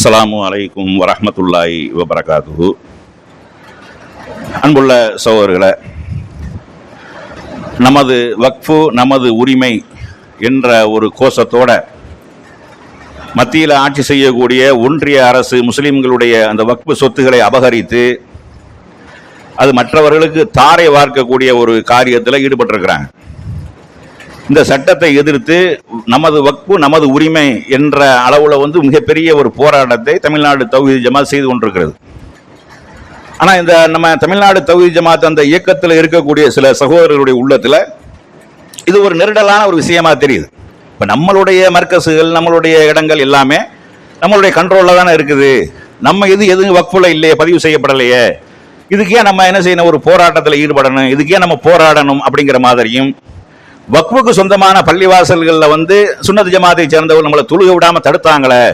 அஸ்லாம் அலைக்கும் வரமத்துல்லாய் வபரகாத்துஹு. அன்புள்ள சகோதரர்களை நமது வக்ஃபு நமது உரிமை என்ற ஒரு கோஷத்தோட மத்தியில் ஆட்சி செய்யக்கூடிய ஒன்றிய அரசு முஸ்லிம்களுடைய அந்த வக்ஃபு சொத்துக்களை அபகரித்து அது மற்றவர்களுக்கு தாரை வார்க்கக்கூடிய ஒரு காரியத்தில் ஈடுபட்டிருக்கிறாங்க. இந்த சட்டத்தை எதிர்த்து நமது வக்பு நமது உரிமை என்ற அளவுல வந்து மிகப்பெரிய ஒரு போராட்டத்தை தமிழ்நாடு தௌஹீத் ஜமாத் செய்து கொண்டிருக்கிறது. ஆனா இந்த நம்ம தமிழ்நாடு தௌஹீத் ஜமாத் அந்த இயக்கத்தில் இருக்கக்கூடிய சில சகோதரர்களுடைய உள்ளத்துல இது ஒரு நெருடலான ஒரு விஷயமா தெரியுது. இப்ப நம்மளுடைய மர்க்கசுகள் நம்மளுடைய இடங்கள் எல்லாமே நம்மளுடைய கண்ட்ரோல்ல தானே இருக்குது. நம்ம இது எதுவும் வக்ஃபுல இல்லையே பதிவு செய்யப்படலையே. இதுக்கே நம்ம என்ன செய்யணும்? ஒரு போராட்டத்தில் ஈடுபடணும். இதுக்கே நம்ம போராடணும் அப்படிங்கிற மாதிரியும் வக்ஃபுக்கு சொந்தமான பள்ளிவாசல்களில் வந்து சுன்னத் ஜமாத்தை சேர்ந்தவர்கள் நம்மளை தொழுக விடாம தடுத்தாங்களே.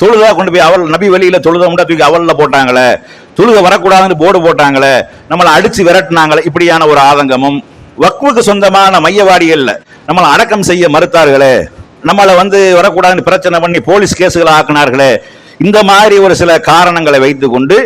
தொழுகா கொண்டு போய் அவள் நபி வழியில் தொழுத முண்டா தூக்கி அவளில் போட்டாங்களே. தொழுக வரக்கூடாதுன்னு போர்டு போட்டாங்களே. நம்மளை அடிச்சு விரட்டினாங்களே. இப்படியான ஒரு ஆதங்கமும் வக்ஃபுக்கு சொந்தமான மையவாடிகளில் நம்மளை அடக்கம் செய்ய மறுத்தார்களே. நம்மளை வந்து வரக்கூடாதுன்னு பிரச்சனை பண்ணி போலீஸ் கேஸுகளை ஆக்கினார்களே. இந்த மாதிரி ஒரு சில காரணங்களை வைத்துக்கொண்டு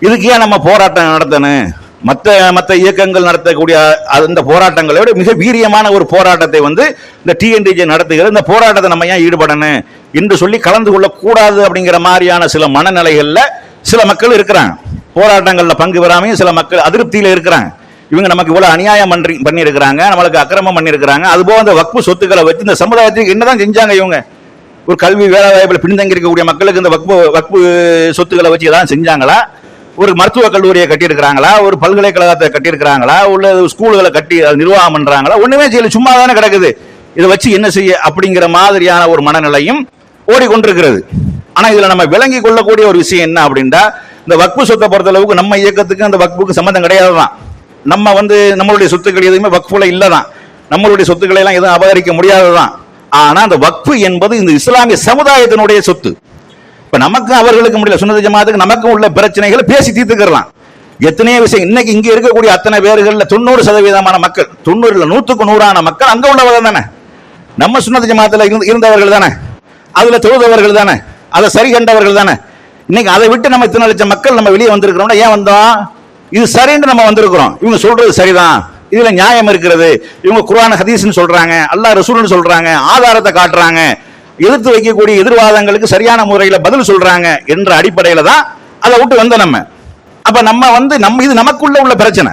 இதுக்கே நம்ம போராட்டம் நடத்தணும்? மற்ற மற்ற இயக்கங்கள் நடத்தக்கூடிய அந்த போராட்டங்களை விட மிக வீரியமான ஒரு போராட்டத்தை வந்து இந்த டிஎன்டிஜே நடத்துகிற இந்த போராட்டத்தை நம்ம ஏன் ஈடுபடணும் என்று சொல்லி கலந்து கொள்ளக்கூடாது அப்படிங்கிற மாதிரியான சில மனநிலைகளில் சில மக்கள் இருக்கிறாங்க. போராட்டங்களில் பங்கு பெறாமையும் சில மக்கள் அதிருப்தியில் இருக்கிறாங்க. இவங்க நமக்கு இவ்வளோ அநியாயம் பண்ணி பண்ணியிருக்கிறாங்க நம்மளுக்கு அக்கிரமம் பண்ணியிருக்கிறாங்க. அதுபோக அந்த வக்பு சொத்துக்களை வச்சு இந்த சமுதாயத்துக்கு என்னதான் செஞ்சாங்க இவங்க? ஒரு கல்வி வேலை வாய்ப்பில் பின்தங்கி இருக்கக்கூடிய மக்களுக்கு இந்த வக்பு வக்பு சொத்துக்களை வச்சு எதாவது செஞ்சாங்களா? ஒரு மருத்துவக் கல்லூரியை கட்டியிருக்கிறாங்களா? ஒரு பல்கலைக்கழகத்தை கட்டியிருக்கிறாங்களா? உள்ள ஸ்கூல்களை கட்டி நிர்வாகம் பண்றாங்களா? ஒண்ணுமே செய்யல. சும்மா தானே கிடக்குது. இதை வச்சு என்ன செய்ய? அப்படிங்கிற மாதிரியான ஒரு மனநிலையும் ஓடிக்கொண்டிருக்கிறது. ஆனா இதுல நம்ம விளங்கி கொள்ளக்கூடிய ஒரு விஷயம் என்ன அப்படின்னா இந்த வக்பு சொத்தை பொறுத்த அளவுக்கு நம்ம இயக்கத்துக்கு அந்த வக்புக்கு சம்மந்தம் கிடையாதுதான். நம்ம வந்து நம்மளுடைய சொத்துக்கள் எதுவுமே வக்ஃபுல இல்லதான். நம்மளுடைய சொத்துக்களை எல்லாம் எதுவும் அபகரிக்க முடியாததுதான் ஆனா அந்த வக்ஃபு என்பது இந்த இஸ்லாமிய சமுதாயத்தினுடைய சொத்து. இப்ப நமக்கு அவர்களுக்கு முடியல சுனத ஜமாத்துக்கு நமக்கும் உள்ள பிரச்சனைகளை பேசி தீர்த்துக்கிறான் எத்தனையோ விஷயம் இன்னைக்கு இங்க இருக்கக்கூடிய அத்தனை பேர்கள்ல தொண்ணூறு சதவீதமான மக்கள் தொண்ணூறுல நூத்துக்கு நூறான மக்கள் அங்க உள்ளவர்கள் தானே. நம்ம சுனத ஜமாத்துல இருந்து- இருந்தவர்கள் தானே. அதுல தொழுதவர்கள் தானே. அதை சரி கண்டவர்கள் தானே. இன்னைக்கு அதை விட்டு நம்ம இத்தனை லட்சம் மக்கள் நம்ம வெளியே வந்திருக்கிறோம்னா ஏன் வந்தோம் இது சரின்னு நம்ம வந்திருக்கிறோம். இவங்க சொல்றது சரிதான். இதுல நியாயம் இருக்கிறது. இவங்க குர்ஆன் ஹதீஸ்னு சொல்றாங்க அல்லாஹ் ரசூல்னு சொல்றாங்க ஆதாரத்தை காட்டுறாங்க. எதிர்த்து வைக்கக்கூடிய எதிர்வாதங்களுக்கு சரியான முறையில் பதில் சொல்றாங்க என்ற அடிப்படையில தான் அதை விட்டு வந்த நம்ம. அப்ப நம்ம வந்து நம்ம இது நமக்குள்ள உள்ள பிரச்சனை.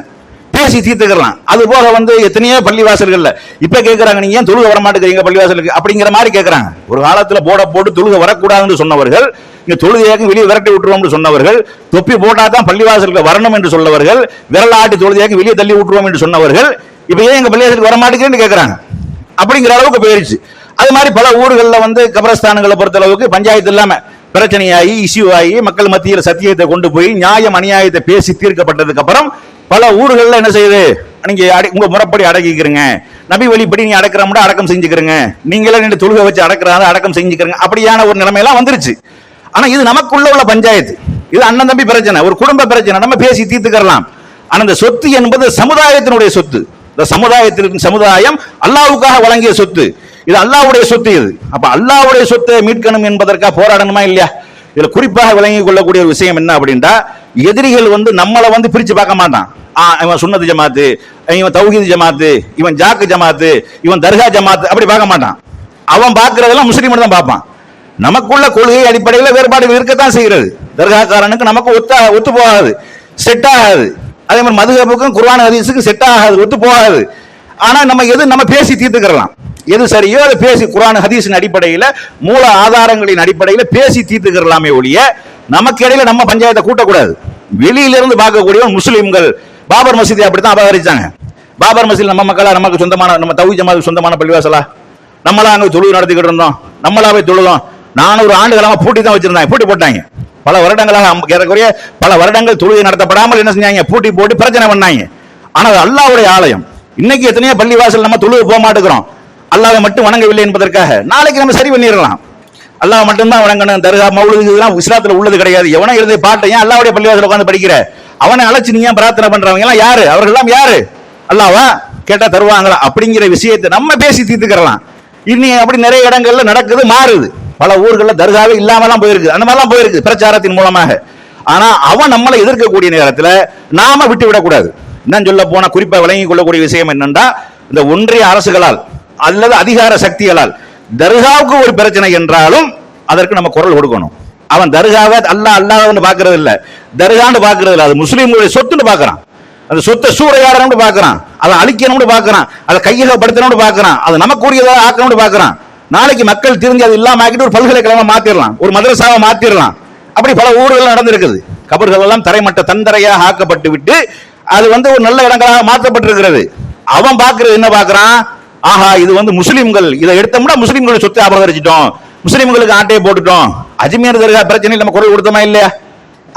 பேசி தீர்த்துக்கலாம் அது போக வந்து எத்தனையோ பள்ளிவாசல்கள்ல இப்ப கேக்குறாங்க நீங்க ஏன் தொழுக வர மாட்டேங்கிறீங்க பள்ளிவாசலுக்கு? அப்படிங்கிற மாதிரி கேக்குறாங்க. ஒரு காலத்துல போட போட்டு தொழுக வரக்கூடாதுன்னு சொன்னவர்கள் இங்க தொழுகையாக்கும் வெளியே விரட்டி விட்டுருவோம்னு சொன்னவர்கள் தொப்பி போட்டா தான் பள்ளிவாசலுக்கு வரணும் என்று சொன்னவர்கள் விரல் ஆட்டி தொழுகையாக்கும் வெளியே தள்ளி விட்டுருவோம் என்று சொன்னவர்கள் இப்ப ஏன் எங்க பள்ளிவாசலுக்கு வர மாட்டேங்கிறேன்னு கேக்குறாங்க. அப்படிங்கிற அளவுக்கு போயிருச்சு. அது மாதிரி பல ஊர்களில் வந்து கபரஸ்தானங்களை பொறுத்த அளவுக்கு பஞ்சாயத்து இல்லாமல் பிரச்சனையாகி இஷ்யூ ஆகி மக்கள் மத்தியில் சத்தியத்தை கொண்டு போய் நியாயம் அநியாயத்தை பேசி தீர்க்கப்பட்டதுக்கு அப்புறம் பல ஊர்களில் என்ன செய்யுது? நீங்க அடி உங்க முறைப்படி அடக்கிக்கிறீங்க. நபி வழிப்படி நீ அடக்கிறோம்னா அடக்கம் செஞ்சுக்கிறீங்க. நீங்களே நின்று தொழுகை வச்சு அடக்கிறாங்க அடக்கம் செஞ்சுக்கிறீங்க. அப்படியான ஒரு நிலைமையெல்லாம் வந்துருச்சு. ஆனா இது நமக்குள்ள உள்ள பஞ்சாயத்து. இது அண்ணன் தம்பி பிரச்சனை ஒரு குடும்ப பிரச்சனை. நம்ம பேசி தீர்த்துக்கலாம் ஆனா இந்த சொத்து என்பது சமுதாயத்தினுடைய சொத்து. இந்த சமுதாயத்திற்கு சமுதாயம் அல்லாவுக்காக வழங்கிய சொத்து. இது அல்லாவுடைய சொத்து இது. அப்ப அல்லாவுடைய சொத்தை மீட்கணும் என்பதற்காக போராடணுமா இல்லையா? இதுல குறிப்பாக விளங்கி கொள்ளக்கூடிய ஒரு விஷயம் என்ன அப்படின்னா எதிரிகள் வந்து நம்மளை வந்து பிரிச்சு பார்க்க மாட்டான். ஆ, இவன் சுன்னத்து ஜமாத்து இவன் தௌஹீத் ஜமாத்து இவன் ஜாக்கு ஜமாத்து இவன் தர்கா ஜமாத்து அப்படி பார்க்க மாட்டான். அவன் பார்க்கறதெல்லாம் முஸ்லீம் தான் பார்ப்பான். நமக்குள்ள கொள்கை அடிப்படையில் வேறுபாடுகள் இருக்கத்தான் செய்கிறது. தர்காக்காரனுக்கு நமக்கு ஒத்த ஒத்து போகாது செட் ஆகாது. அதே மாதிரி மதுகப்புக்கும் குர்வான ஹதீஸுக்கு செட் ஆகாது ஒத்து போகாது. ஆனா நம்ம எது நம்ம பேசி தீர்த்துக்கிறலாம். எது சரியோ அதை பேசி குரான் ஹதீஸின் அடிப்படையில் மூல ஆதாரங்களின் அடிப்படையில் பேசி தீர்த்துக்கிறலாமே ஒழிய நமக்கு இடையில நம்ம பஞ்சாயத்தை கூட்டக்கூடாது. வெளியிலிருந்து பார்க்கக்கூடிய முஸ்லீம்கள். பாபர் மசீதி அப்படித்தான் அபகரிச்சாங்க. பாபர் மசீதி நம்ம மக்களா நமக்கு சொந்தமான நம்ம தவி ஜமாத்துக்கு சொந்தமான பள்ளிவாசலா? நம்மளா அங்கே தொழுவு நடத்திக்கிட்டு இருந்தோம். நம்மளா போய் தொழுதோம். நானூறு ஆண்டுகளாக பூட்டி தான் வச்சிருந்தாங்க பூட்டி போட்டாங்க. பல வருடங்களாக ஏறக்குறைய பல வருடங்கள் தொழுகை நடத்தப்படாமல் என்ன செஞ்சாங்க? பூட்டி போட்டு பிரச்சனை பண்ணாங்க. ஆனால் அல்லாவுடைய ஆலயம். இன்னைக்கு எத்தனையோ பள்ளிவாசல் நம்ம தொழுவு போக மாட்டேங்கிறோம். அல்லாவை மட்டும் வணங்கவில்லை என்பதற்காக நாளைக்கு நம்ம சரி பண்ணிடலாம். அல்லாஹ் மட்டும்தான் வணங்கணும். தர்கா மௌலுது இதெல்லாம் இஸ்லாத்துல உள்ளது கிடையாது. எவனோ எழுதிய பாட்டை ஏன் அல்லாவுடைய பள்ளிவாசல் உட்காந்து படிக்கிற? அவனை அழைச்சு நீ ஏன் பிரார்த்தனை பண்றவங்க எல்லாம் யாரு? அவர்கள் எல்லாம் யாரு? அல்லாவா கேட்டா தருவாங்களா? அப்படிங்கிற விஷயத்தை நம்ம பேசி தீர்த்துக்கிறலாம். இனி அப்படி நிறைய இடங்கள்ல நடக்குது மாறுது. பல ஊர்களில் தர்காவே இல்லாமலாம் போயிருக்கு. அந்த மாதிரிலாம் போயிருக்கு பிரச்சாரத்தின் மூலமாக. ஆனா அவன் நம்மளை எதிர்க்கக்கூடிய நேரத்தில் நாம விட்டு விடக்கூடாது இன்னும் சொல்ல போனா குறிப்பா விளங்கிக் கொள்ளக்கூடிய விஷயம் என்னன்னா இந்த ஒன்றிய அரசுகளால் அல்லது அதிகார சக்திகளால். தர்காவுக்கு ஒரு பிரச்சனை என்றாலும் அதற்கு நம்ம குரல் கொடுக்கணும். அவன் தர்காவை அல்லா அல்லாஹ்னு பார்க்கறது இல்ல தர்கான்னு பார்க்கறது இல்லை அது முஸ்லீம்களுடைய சொத்துன்னு பார்க்கறான். அந்த சொத்தை சூறையாடணும்னு பார்க்கறான். அதை அழிக்கணும்னு பார்க்கறான். அதை கையகப்படுத்தணும்னு பார்க்கறான். அது நமக்குரியதாக ஆக்கணும்னு பார்க்கறான். நாளைக்கு மக்கள் தெரிஞ்சு அது இல்லாம ஆக்கிட்டு ஒரு பல்கலைக்கழகம் மாத்திரலாம். ஒரு மதரசாவை மாத்திரலாம். அப்படி பல ஊர்கள் நடந்திருக்குது. கபர்கள் எல்லாம் தரைமட்ட தந்தரையாக ஆக்கப்பட்டு விட்டு அது வந்து ஒரு நல்ல இடங்களாக மாற்றப்பட்டிருக்கிறது. அவன் பார்க்கறது என்ன பார்க்கறான்? ஆஹா இது வந்து முஸ்லிம்கள். இதை எடுத்தோம்னா முஸ்லிம்கள் சொத்தை அபகரிச்சிட்டோம். முஸ்லிம்களுக்கு ஆட்டையை போட்டுட்டோம். அஜ்மீர் தர்கா பிரச்சனை நம்ம குரல் கொடுத்தோமா இல்லையா?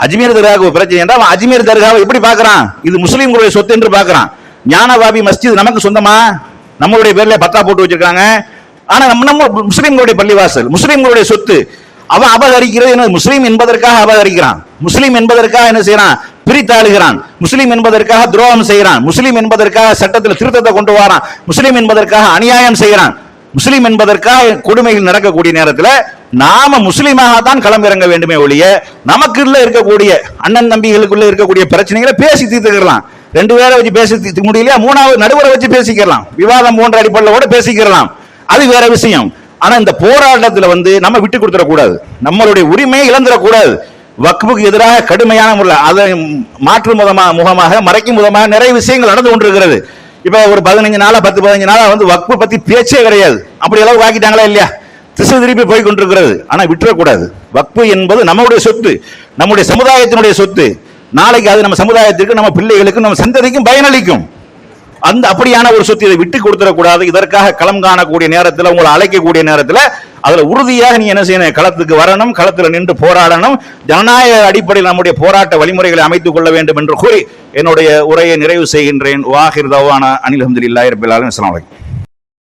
அஜ்மீர் தர்காவுக்கு ஒரு பிரச்சனை என்றால் அவன் அஜ்மீர் தர்காவை எப்படி பார்க்கறான்? இது முஸ்லீம்களுடைய சொத்து என்று பார்க்கறான். ஞானவாபி மஸ்ஜித் நமக்கு சொந்தமா? நம்மளுடைய பேர்ல பத்தா போட்டு வச்சிருக்காங்க. ஆனா நம்ம நம்ம முஸ்லீம்களுடைய பள்ளிவாசல் முஸ்லீம்களுடைய சொத்து அவன் அபகரிக்கிறது என்ன முஸ்லீம் என்பதற்காக அபகரிக்கிறான். முஸ்லீம் என்பதற்காக என்ன செய்யறான்? பிரித்தாளுகிறான். முஸ்லீம் என்பதற்காக துரோகம் செய்கிறான் முஸ்லீம் என்பதற்காக சட்டத்தில் திருத்தத்தை கொண்டு வரான். முஸ்லீம் என்பதற்காக அநியாயம் செய்கிறான் முஸ்லீம் என்பதற்காக கொடுமைகள் நடக்கக்கூடிய நேரத்தில் நாம முஸ்லீமாக தான் களமிறங்க வேண்டுமே ஒழிய நமக்குள்ள இருக்கக்கூடிய அண்ணன் தம்பிகளுக்குள்ள இருக்கக்கூடிய பிரச்சனைகளை பேசி தீர்த்துக்கலாம். ரெண்டு பேரை வச்சு பேசி தீர்த்து முடியலையா? மூணாவது நடுவரை வச்சு பேசிக்கலாம். விவாதம் போன்ற அடிப்படையில் கூட பேசிக்கலாம். அது வேற விஷயம். ஆனா இந்த போராட்டத்துல வந்து நம்ம விட்டு கொடுத்துடக்கூடாது. நம்மளுடைய உரிமையை இழந்துடக்கூடாது. வக்புக்கு எதிராக கடுமையான முறையில் அதை மாற்று முதமாக முகமாக மறைக்கும் முதமாக நிறைய விஷயங்கள் நடந்து கொண்டிருக்கிறது. இப்போ ஒரு பதினஞ்சு நாளாக பத்து பதினஞ்சு நாளாக வந்து வக்பு பற்றி பேச்சே கிடையாது. அப்படி அளவு வாக்கிட்டாங்களா இல்லையா? திசை திருப்பி போய் கொண்டிருக்கிறது. ஆனால் விட்டுறக்கூடாது. வக்பு என்பது நம்முடைய சொத்து. நம்முடைய சமுதாயத்தினுடைய சொத்து. நாளைக்கு அது நம்ம சமுதாயத்திற்கு நம்ம பிள்ளைகளுக்கும் நம்ம சந்ததிக்கும் பயனளிக்கும். அந்த அப்படியான ஒரு சொத்து இதை விட்டு கொடுத்துடக்கூடாது. இதற்காக களம் காணக்கூடிய நேரத்தில் உங்களை அழைக்கக்கூடிய நேரத்தில் அதில் உறுதியாக நீ என்ன செய்யணும்? களத்துக்கு வரணும் களத்தில் நின்று போராடணும். ஜனநாயக அடிப்படையில் நம்முடைய போராட்ட வழிமுறைகளை அமைத்துக் கொள்ள வேண்டும் என்று கூறி என்னுடைய உரையை நிறைவு செய்கின்றேன். வாஹிர் தவான. அனில் அஹமதுல்லாஹி ரபில் இஸ்லாம் வலைக்கம்